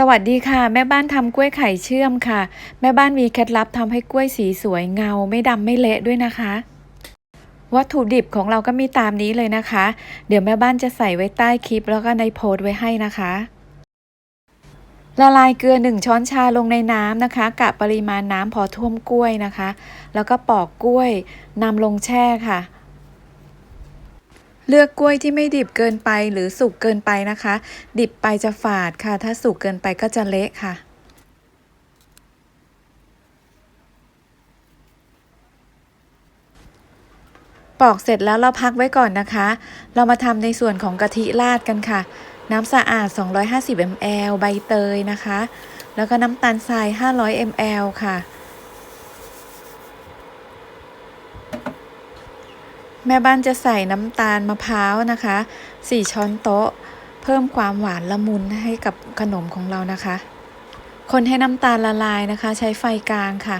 สวัสดีค่ะ แม่บ้านทำกล้วยไข่เชื่อมค่ะ แม่บ้านมีเคล็ดลับทำให้กล้วยสีสวยเงา ไม่ดำไม่เละด้วยนะคะ วัตถุดิบของเราก็มีตามนี้เลยนะคะ เดี๋ยวแม่บ้านจะใส่ไว้ใต้คลิป แล้วก็ในโพสต์ไว้ให้นะคะ ละลายเกลือ 1 ช้อนชาลงในน้ำนะคะกะปริมาณน้ำพอท่วมกล้วยนะคะ แล้วก็ปอกกล้วยนำลงแช่ค่ะ เลือกกล้วยที่ไม่ดิบเกินไปหรือสุกเกินไปนะคะ ดิบไปจะฝาดค่ะ ถ้าสุกเกินไปก็จะเละค่ะปอกเสร็จแล้วเราพักไว้ก่อนนะคะ เรามาทำในส่วนของกะทิราดกันค่ะ น้ำสะอาด 250 ml ใบเตยนะคะ แล้วก็น้ำตาลทราย 500 ml ค่ะ แม่บ้านจะใส่น้ำตาลมะพร้าวนะคะ 4 ช้อนโต๊ะ เพิ่มความหวานละมุนให้กับขนมของเรานะคะ คนให้น้ำตาลละลายนะคะ ใช้ไฟกลางค่ะ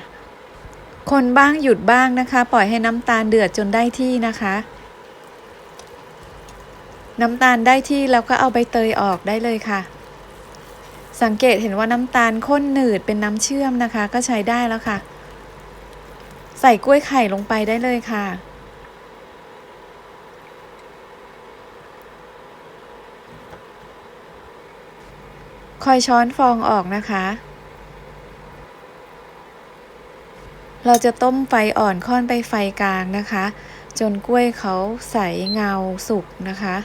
คนบ้างหยุดบ้างนะคะ ปล่อยให้น้ำตาลเดือดจนได้ที่นะคะ น้ำตาลได้ที่แล้วก็เอาใบเตยออกได้เลยค่ะ สังเกตเห็นว่าน้ำตาลข้นหนืดเป็นน้ำเชื่อมนะคะ ก็ใช้ได้แล้วค่ะ ใส่กล้วยไข่ลงไปได้เลยค่ะ คอยช้อนฟองออกนะคะ เราจะต้มไฟอ่อนค่อนไปไฟกลางนะคะ จนกล้วยเขาใสเงาสุกนะคะ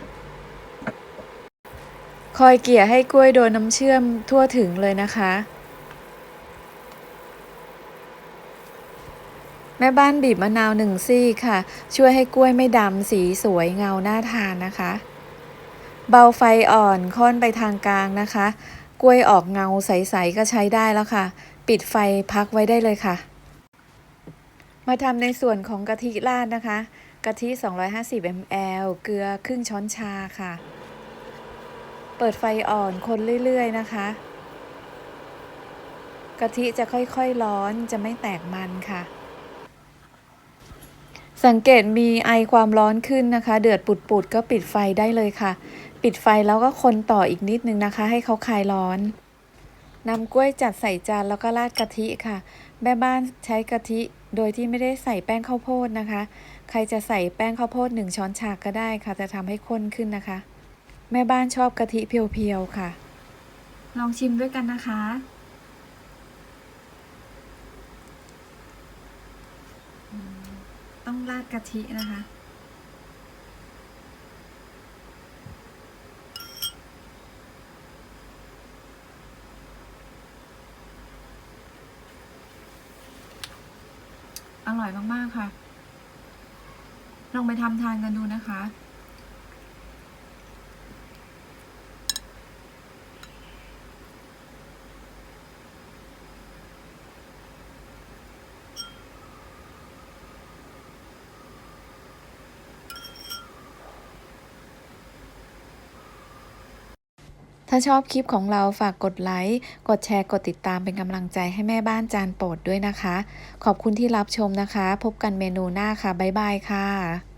คอยเกี่ยให้กล้วยโดนน้ำเชื่อมทั่วถึงเลยนะคะ แม่บ้านบีบมะนาวหนึ่งซี่ค่ะ ช่วยให้กล้วยไม่ดำสีสวยเงาน่าทานนะคะเบาไฟอ่อนค่อนไปทางกลางนะคะ กล้วยออกเงาใสๆก็ใช้ได้แล้วค่ะ ปิดไฟพักไว้ได้เลยค่ะ มาทำในส่วนของกะทิราดนะคะ กะทิ 250 ml เกลือครึ่งช้อนชาค่ะ เปิดไฟอ่อนคนเรื่อยๆนะคะ กะทิจะค่อยๆร้อนจะไม่แตกมันค่ะ สังเกตมีไอความร้อนขึ้นนะคะ เดือดปุดๆก็ปิดไฟได้เลยค่ะ ปิดไฟแล้วก็คนต่ออีกนิดนึงนะคะ ให้เขาคลายร้อนนำกล้วยจัดใส่จานแล้วก็ราดกะทิค่ะ แม่บ้านใช้กะทิโดยที่ไม่ได้ใส่แป้งข้าวโพดนะคะ ใครจะใส่แป้งข้าวโพดหนึ่งช้อนชาก็ได้ค่ะจะทำให้ข้นขึ้นนะคะ แม่บ้านชอบกะทิเพียวๆค่ะ ลองชิมด้วยกันนะคะ ต้อง ราดกะทินะคะ อร่อยมาก ๆ ค่ะ ลองไปทำทานกันดูนะคะ ถ้าชอบคลิปของเราฝากกดไลค์ กดแชร์ กดติดตามเป็นกำลังใจให้แม่บ้านจานโปรดด้วยนะคะ ขอบคุณที่รับชมนะคะ พบกันเมนูหน้าค่ะ บ๊ายบายค่ะ